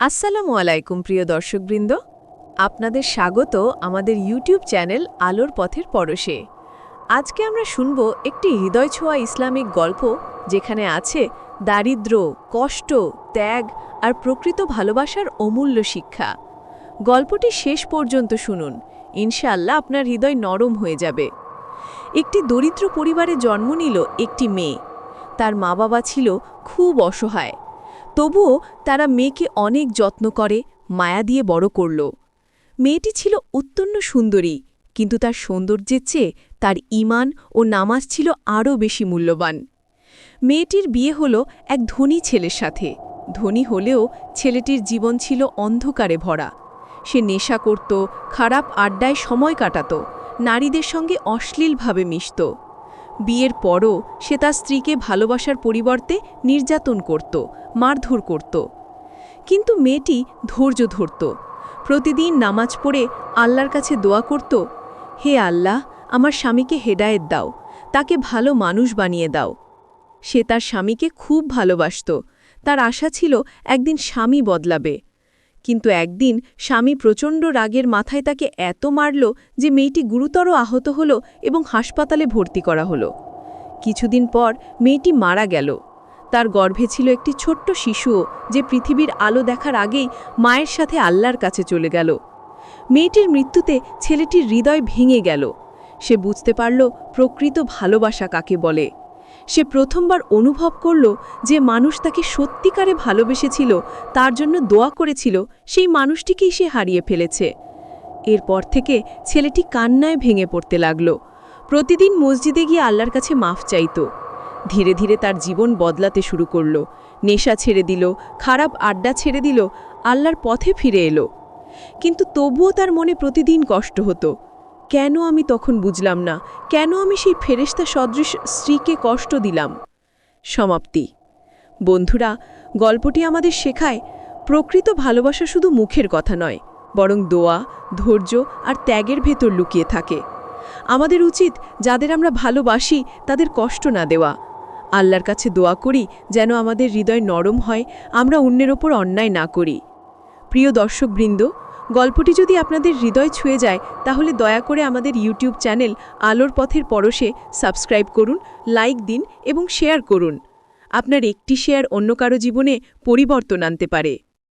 আসসালামু আলাইকুম, প্রিয় দর্শকবৃন্দ। আপনাদের স্বাগত আমাদের ইউটিউব চ্যানেল আলোর পথের পরশে। আজকে আমরা শুনব একটি হৃদয় ছোঁয়া ইসলামিক গল্প যেখানে আছে দারিদ্র, কষ্ট, ত্যাগ আর প্রকৃত ভালোবাসার অমূল্য শিক্ষা। গল্পটি শেষ পর্যন্ত শুনুন, ইনশাআল্লাহ আপনার হৃদয় নরম হয়ে যাবে। একটি দরিদ্র পরিবারে জন্ম নিল একটি মেয়ে। তার মা বাবা ছিল খুব অসহায়। তবুও তারা মেয়েকে অনেক যত্ন করে, মায়া দিয়ে বড় করল। মেয়েটি ছিল অত্যন্ত সুন্দরী, কিন্তু তার সৌন্দর্যের চেয়ে তার ইমান ও নামাজ ছিল আরও বেশি মূল্যবান। মেয়েটির বিয়ে হল এক ধনী ছেলের সাথে। ধনী হলেও ছেলেটির জীবন ছিল অন্ধকারে ভরা। সে নেশা করত, খারাপ আড্ডায় সময় কাটাত, নারীদের সঙ্গে অশ্লীলভাবে মিশত। বিয়ের পরও সে তার স্ত্রীকে ভালোবাসার পরিবর্তে নির্যাতন করত, মারধর করত। কিন্তু মেয়েটি ধৈর্য ধরত। প্রতিদিন নামাজ পড়ে আল্লাহর কাছে দোয়া করত, হে আল্লাহ, আমার স্বামীকে হেদায়েত দাও, তাকে ভালো মানুষ বানিয়ে দাও। সে তার স্বামীকে খুব ভালোবাসত। তার আশা ছিল একদিন স্বামী বদলাবে। কিন্তু একদিন স্বামী প্রচণ্ড রাগের মাথায় তাকে এত মারল যে মেয়েটি গুরুতর আহত হল এবং হাসপাতালে ভর্তি করা হলো। কিছুদিন পর মেয়েটি মারা গেল। তার গর্ভে ছিল একটি ছোট্ট শিশুও যে পৃথিবীর আলো দেখার আগেই মায়ের সাথে আল্লাহর কাছে চলে গেল। মেয়েটির মৃত্যুতে ছেলেটির হৃদয় ভেঙে গেল। সে বুঝতে পারল প্রকৃত ভালোবাসা কাকে বলে। সে প্রথমবার অনুভব করল যে মানুষ তাকে সত্যিকারে ভালোবেসেছিল, তার জন্য দোয়া করেছিল, সেই মানুষটিকেই সে হারিয়ে ফেলেছে। এরপর থেকে ছেলেটি কান্নায় ভেঙে পড়তে লাগল। প্রতিদিন মসজিদে গিয়ে আল্লাহর কাছে মাফ চাইত। ধীরে ধীরে তার জীবন বদলাতে শুরু করল। নেশা ছেড়ে দিল, খারাপ আড্ডা ছেড়ে দিল, আল্লাহর পথে ফিরে এলো। কিন্তু তবুও তার মনে প্রতিদিন কষ্ট হতো। কেন আমি তখন বুঝলাম না। কেন আমি সেই ফেরেস্তা সদৃশ স্ত্রীকে কষ্ট দিলাম? সমাপ্তি। বন্ধুরা, গল্পটি আমাদের শেখায়, প্রকৃত ভালোবাসা শুধু মুখের কথা নয়, বরং দোয়া, ধৈর্য আর ত্যাগের ভেতর লুকিয়ে থাকে। আমাদের উচিত যাদের আমরা ভালোবাসি তাদের কষ্ট না দেওয়া। আল্লাহর কাছে দোয়া করি যেন আমাদের হৃদয় নরম হয়, আমরা অন্যের ওপর অন্যায় না করি। প্রিয় দর্শকবৃন্দ গল্পটি যদি আপনাদের হৃদয় ছুঁয়ে যায়, তাহলে দয়া করে আমাদের ইউটিউব চ্যানেল আলোর পথের পরশে সাবস্ক্রাইব করুন, লাইক দিন এবং শেয়ার করুন। আপনার একটি শেয়ার অন্য কারও জীবনে পরিবর্তন আনতে পারে।